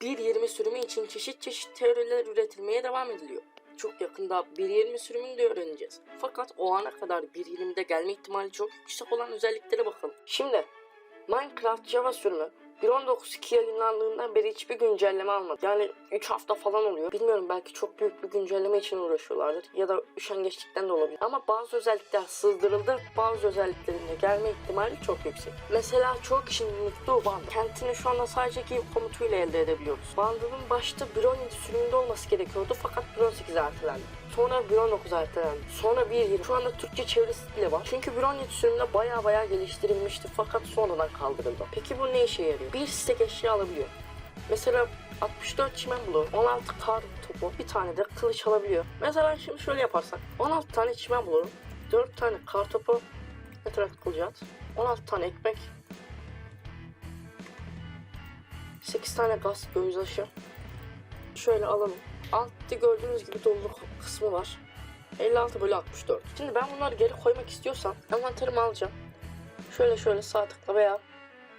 1.20 sürümü için çeşit çeşit teoriler üretilmeye devam ediliyor. Çok yakında 1.20 sürümünü de öğreneceğiz. Fakat o ana kadar 1.20'de gelme ihtimali çok yüksek olan özelliklere bakalım. Şimdi Minecraft Java sürümü 1.19.2 yayınlandığından beri hiçbir güncelleme almadı. Yani 3 hafta falan oluyor. Bilmiyorum belki çok büyük bir güncelleme için uğraşıyorlardır. Ya da üşengeçlikten de olabilir. Ama bazı özellikler sızdırıldı. Bazı özelliklerin de gelme ihtimali çok yüksek. Mesela çoğu kişinin unuttuğu band. Kentini şu anda sadece give komutuyla elde edebiliyoruz. Bandının başta 1.17 sürümünde olması gerekiyordu fakat 1.18'e ertelendi. Sonra 1.19 ertelendi. Sonra 1.20. Şu anda Türkçe çevirisi bile var. Çünkü 1.17 sürümünde baya baya geliştirilmişti fakat sonradan kaldırıldı. Peki bu ne işe yarıyor? Bir stek eşya alabiliyor. Mesela 64 çimen bloğu, 16 kar topu, bir tane de kılıç alabiliyor. Mesela şimdi şöyle yaparsak 16 tane çimen bloğu, 4 tane kar topu, etraf kılıcı at, 16 tane ekmek, 8 tane gaz gözyaşı. Şöyle alalım. Altta gördüğünüz gibi doluluk kısmı var. 56 bölü 64. Şimdi ben bunları geri koymak istiyorsam envanterimi alacağım. Şöyle şöyle sağ tıkla veya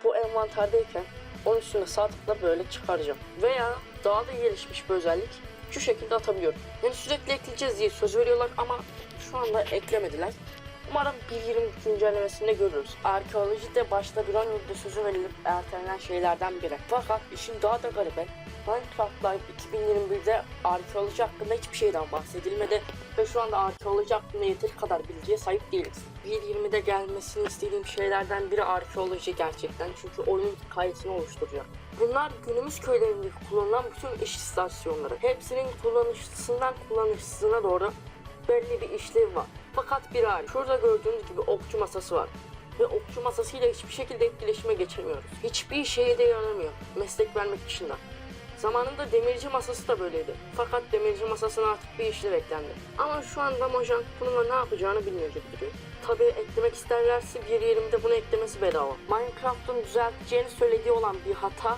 bu envanterdeyken onun üstüne sağ tıkla böyle çıkaracağım. Veya daha da gelişmiş bir özellik şu şekilde atabiliyorum. Yani sürekli ekleyeceğiz diye söz veriyorlar ama şu anda eklemediler. Umarım 1.20 güncellemesinde görürüz. Arkeoloji de başta bir an önce sözü verilip ertelenen şeylerden biri. Fakat işin daha da garibi Minecraft Live 2021'de arkeoloji hakkında hiçbir şeyden bahsedilmedi ve şu anda arkeoloji hakkında yeteri kadar bilgiye sahip değiliz. 1.20'de gelmesini istediğim şeylerden biri arkeoloji gerçekten çünkü oyunun hikayesini oluşturacak. Bunlar günümüz köylerinde kullanılan bütün iş istasyonları. Hepsinin kullanıcısından kullanıcısına doğru belli bir işlev var. Fakat bir hariç. Şurada gördüğünüz gibi okçu masası var. Ve okçu masasıyla hiçbir şekilde etkileşime geçemiyoruz. Hiçbir şeye de yaramıyor. Meslek vermek dışında. Zamanında demirci masası da böyleydi. Fakat demirci masasına artık bir işlev eklendi. Ama şu anda Mojang bununla ne yapacağını bilmiyor gibi duruyor. Tabi eklemek isterlerse 1.20'de bunu eklemesi bedava. Minecraft'ın düzelteceğini söylediği olan bir hata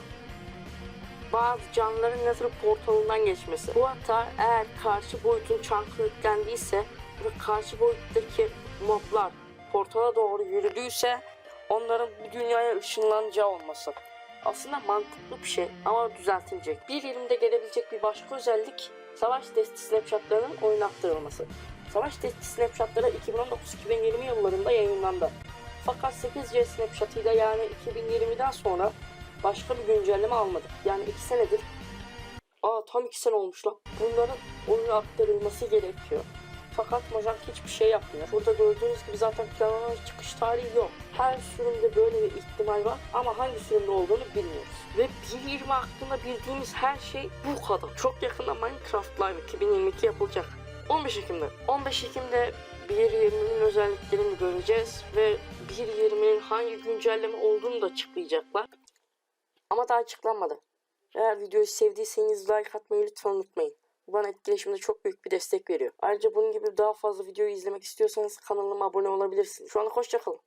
bazı canlıların Nether portalından geçmesi. Bu hata eğer karşı boyutun çankı yüklendiyse ve karşı boyuttaki moblar portala doğru yürüdüyse onların bu dünyaya ışınlanacağı olması. Aslında mantıklı bir şey ama düzeltilecek. 1.20'de gelebilecek bir başka özellik savaş testi snapshotlarının oyuna aktarılması. Savaş testi snapshotları 2019-2020 yıllarında yayınlandı. Fakat 8C snapshotıyla yani 2020'den sonra başka bir güncelleme almadık. Yani 2 senedir Aa tam 2 sene olmuş lan. Bunların oyuna aktarılması gerekiyor. Fakat Mojang hiçbir şey yapmıyor. Burada gördüğünüz gibi zaten planlanan çıkış tarihi yok. Her sürümde böyle bir ihtimal var ama hangi sürümde olduğunu bilmiyoruz. Ve 1.20 hakkında bildiğimiz her şey bu kadar. Çok yakında Minecraft Live 2022 yapılacak. 15 Ekim'de. 15 Ekim'de 1.20'nin özelliklerini göreceğiz ve 1.20'nin hangi güncelleme olduğunu da açıklayacaklar. Ama daha açıklanmadı. Eğer videoyu sevdiyseniz like atmayı lütfen unutmayın. Bu bana etkileşimde çok büyük bir destek veriyor. Ayrıca bunun gibi daha fazla videoyu izlemek istiyorsanız kanalıma abone olabilirsiniz. Şu anda hoşçakalın.